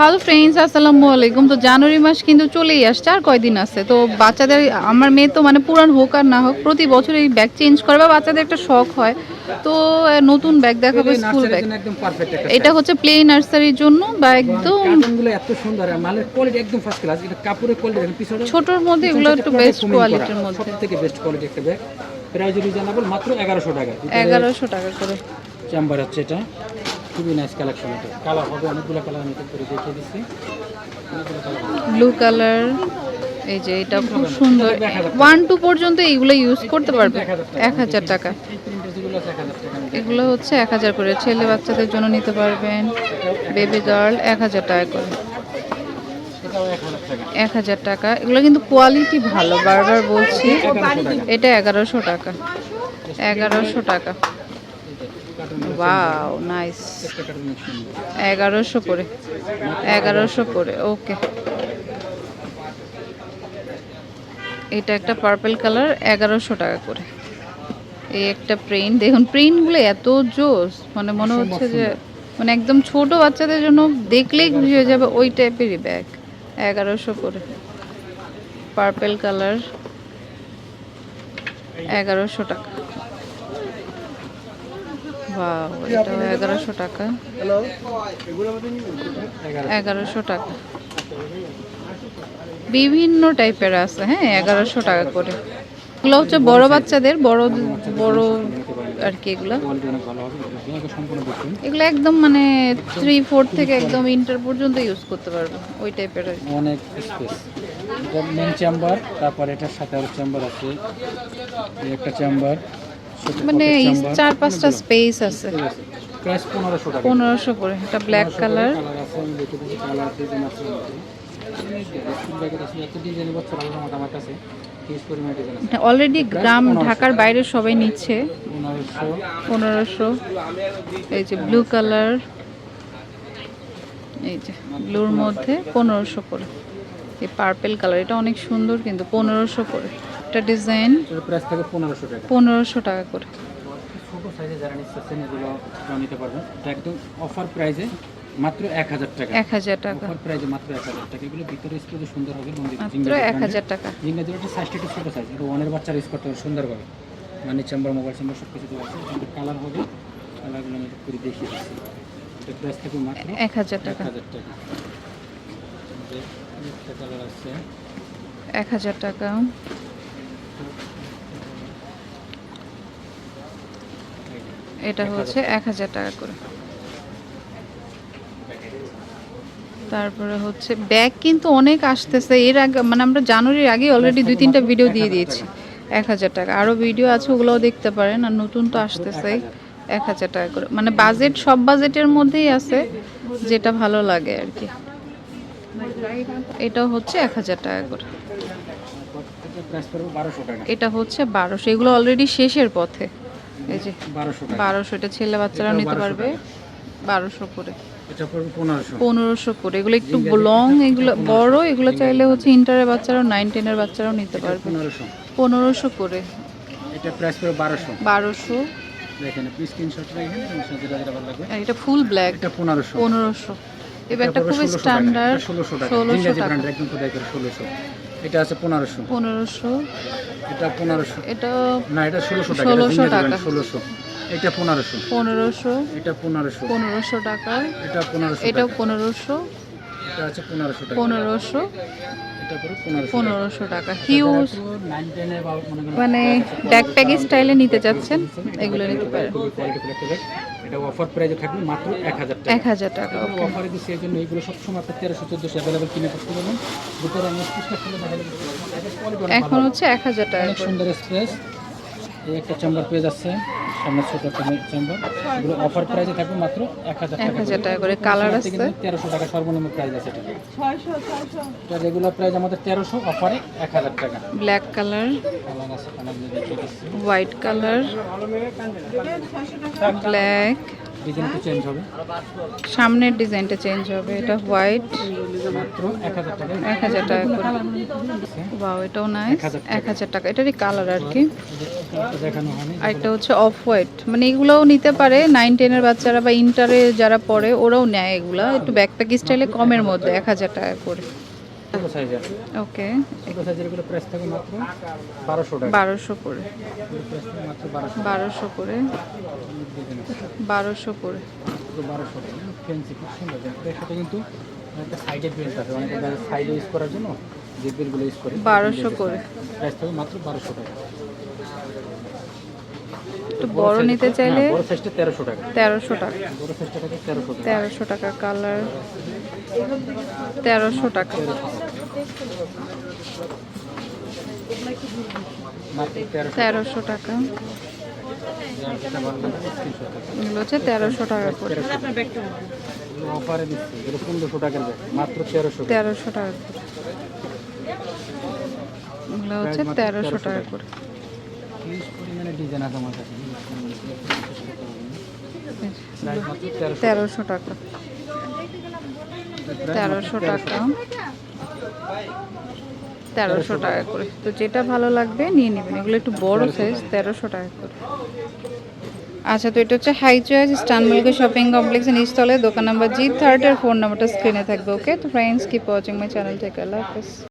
Hello friends আসসালামু আলাইকুম। তো জানুয়ারি মাস কিন্তু চলেই আসছে আর কয়দিন আছে? তো বাচ্চাদের আমার মেয়ে তো মানে পুরান হোক আর না হোক প্রতি বছর এই ব্যাগ চেঞ্জ করে বা বাচ্চাদের একটা শখ হয়। তো নতুন ব্যাগ দেখাবো স্কুল ব্যাগ একদম পারফেক্ট একটা এটা হচ্ছে প্লে নার্সারির জন্য বা একদম এত সুন্দর আর মালের কোয়ালিটি একদম ফার্স্ট ক্লাস এটা কাপড়ের কোয়ালিটি দেখেন পিছনে ছোটর মধ্যে এগুলো একটু বেস্ট কোয়ালিটির মধ্যে। সব থেকে বেস্ট কোয়ালিটি একটা ব্যাগ প্রাইস রিজনেবল মাত্র এগারোশো টাকা। এগারোশো টাকা করে। চেম্বার হচ্ছে এটা। খুবই নাইস কালেকশন এটা কালার হবে অনেকগুলো কালার আমি করে দেখিয়ে দিচ্ছি। ব্লু কালার এই যে এটা খুব সুন্দর। ওয়ান টু পর্যন্ত এইগুলো ইউজ করতে পারবে। এক হাজার টাকা। এগুলো হচ্ছে এক হাজার করে। ছেলে বাচ্চাদের জন্য নিতে পারবেন। বেবি গার্ল এক হাজার টাকা করে। এক হাজার টাকা। এগুলো কিন্তু কোয়ালিটি ভালো বারবার বলছি। এটা এগারোশো টাকা। এগারোশো টাকা। ওয়াও নাইস এগারোশো করে এগারোশো করে ওকে এটা একটা পার্পল কালার এগারোশো টাকা করে। এই একটা প্রিন্ট দেখুন প্রিন্টগুলো এত জোস মানে মনে হচ্ছে যে মানে একদম ছোট বাচ্চাদের জন্য দেখলেই খুশি হয়ে যাবে ওই টাইপেরই ব্যাগ এগারোশো করে। পার্পল কালার এগারোশো টাকা। এগারোশো টাকা। এগারোশো টাকা। বিভিন্ন টাইপের আছে হ্যাঁ এগারোশো টাকা করে। এগুলো হচ্ছে বড় বাচ্চাদের, বড় বড় আর কি এগুলো। এগুলো একদম মানে থ্রি ফোর থেকে একদম ইন্টার পর্যন্ত ইউজ করতে পারবে, ওই টাইপের। অনেক স্পেস মেন চেম্বার তারপর এটার সাথে আরও চেম্বার আছে। একটা চেম্বার মানে চার পাঁচটা স্পেস আছে। পনেরোশো করে এটা ব্ল্যাক কালার অলরেডি গ্রাম ঢাকার বাইরে সবাই নিচ্ছে। পনেরোশো। পনেরোশো। এই যে ব্লু কালার এই যে ব্লুর মধ্যে পনেরোশো করে। এই পার্পেল কালার এটা অনেক সুন্দর কিন্তু পনেরোশো করে। এটা ডিজাইন প্রাইস থাকে পনেরোশো টাকা। পনেরোশো টাকা করে। ছোটো সাইজে যারা নিচ্ছেন এগুলো নিতে পারবেন। এটা একদম অফার প্রাইসে মাত্র এক হাজার টাকা। এক হাজার টাকা। অফার প্রাইসে মাত্র এক হাজার টাকা। এগুলো ভিতরে সুন্দর হবে মাত্র এক হাজার টাকা। জিঙ্গা সাইজটা একটু ছোটো সাইজ এটা ওয়ানের বাচ্চারা ইউজ করতে সুন্দরভাবে মানে চেম্বার মোবাইল চেম্বার সব কিছু দেওয়া আছে। কালার হবে কালারগুলো আমি করে দেখিয়ে দিচ্ছি। এটা প্রাইস থাকবে মাত্র এক হাজার এক টাকা। হাজার টাকা একটা কালার আছে। এক হাজার টাকা। এটা হচ্ছে এক হাজার টাকা করে। তারপরে হচ্ছে ব্যাগ কিন্তু অনেক আসতেছে। এর আগে মানে আমরা জানুয়ারির আগে অলরেডি দুই তিনটা ভিডিও দিয়ে দিয়েছি। এক হাজার টাকা। আরও ভিডিও আছে ওগুলোও দেখতে পারেন। আর নতুন তো আসতেছে এক হাজার। টাকা করে। মানে বাজেট সব বাজেটের মধ্যেই আছে যেটা ভালো লাগে আর কি। এটাও হচ্ছে এক হাজার টাকা করে। এটা হচ্ছে বারোশো এগুলো অলরেডি শেষের পথে। এই যে বারোশো এটা ছেলে বাচ্চারাও এটাও নিতে পারবে। বারোশো করে। পনেরোশো। করে। এগুলো একটু লং এগুলো বড় এগুলো চাইলে হচ্ছে ইন্টারের বাচ্চারাও নাইন টেনের বাচ্চারাও নিতে পারবে। পনেরোশো। পনেরোশো করে। এটা প্রাইস পড়বে বারোশো। বারোশো। দেখেন স্ক্রিনশট রাখেন যেটা যেটা ভালো লাগবে। এটা ফুল ব্ল্যাক এটা পনেরোশো। পনেরোশো। এই ব্যাগটা খুবই স্ট্যান্ডার্ড ষোলোশো টাকা। ষোলোশো টাকা। একদম খোদাই করে ষোলোশো। এটা আছে পনেরোশো। পনেরোশো। এটা পনেরোশো। এটা না এটা ষোলোশো টাকা 1600 টাকা। ষোলোশো। এটা পনেরোশো। পনেরোশো। এটা পনেরোশো। পনেরোশো টাকা। এটা পনেরোশো টাকা। পনেরোশো। এটা আছে পনেরোশো টাকা। পনেরোশো। এটা পরে পনেরোশো টাকা। হিউজ মনে মানে ব্যাকপ্যাক স্টাইলে নিতে চাচ্ছেন এগুলো নিতে পারেন। এটা অফার প্রাইসে থাকবে মাত্র এক হাজার টাকা। এক হাজার টাকা অফারে দিচ্ছি এই জন্য এইগুলো সবসময় আপনার তেরোশো চোদ্দোশো অ্যাভেলেবেল কিনে করতে পারবেন। দুটো রঙের অনেক এখন হচ্ছে এক হাজার টাকা অনেক সুন্দর স্পেস এই একটা চেম্বার পেজ যাচ্ছে। সামনে ছোট একটা চেম্বার এগুলো অফার প্রাইসে থাকবে মাত্র এক হাজার এক টাকা হাজার টাকা করে কালার আছে। তেরোশো টাকা সর্বনিম্ন প্রাইস আছে এটা। এটা রেগুলার প্রাইস আমাদের তেরোশো অফারে এক হাজার টাকা। Black colour white colour black design একটু চেঞ্জ হবে। সামনের ডিজাইনটা চেঞ্জ হবে। এটা হোয়াইট মাত্র এক হাজার টাকা। এক হাজার টাকা করে। এটাও নাইস 1000 টাকা। এক হাজার টাকা। এটারই কালার আর কি। কালারটা দেখানো হয়নি আর একটা হচ্ছে অফ হোয়াইট মানে এগুলোও নিতে পারে নাইন টেনের বাচ্চারা বা ইন্টারে যারা পড়ে ওরাও নেয় এগুলো। একটু ব্যাকপ্যাক স্টাইলে কমের মধ্যে এক হাজার টাকা করে। ওকে। বারোশো করে। বারোশো। করে। বারোশো করে। বারোশো টাকা খুব সুন্দর। এর সাথে কিন্তু একটা সাইডে পেন্ট আছে। অনেকে সাইডে ইউজ করার জন্য যে পেনগুলো ইউজ করে বারোশো করে। প্রাইস থাকে মাত্র বারোশো টাকা। একটু বড় নিতে চাইলে হ্যাঁ, তেরোশো টাকা। তেরোশো টাকা। তেরোশো টাকা। কালার। তেরোশো টাকা। তেরোশো টাকা। এগুলো হচ্ছে তেরোশো টাকা করে। অফারে দিচ্ছি। এটা পনেরোশো টাকার ব্যাগ মাত্র তেরোশো তেরোশো টাকা করে। এগুলো হচ্ছে তেরোশো টাকা করে। ডিজাইন আছে আমার কাছে? তেরোশো টাকা। তেরোশো টাকা। তেরোশো টাকা করে। তো যেটা ভালো লাগবে নিয়ে নেবেন। এগুলো একটু বড় সাইজ তেরোশো টাকা করে। আচ্ছা তো এটা হচ্ছে হাই চয়েস স্টান মিল্ক শপিং কমপ্লেক্সের নিচতলে দোকান নাম্বার জি থার্ড আর ফোন নাম্বারটা স্ক্রিনে থাকবে ওকে তো friends keep watching my channel থেকে আল্লাহ হাফেজ।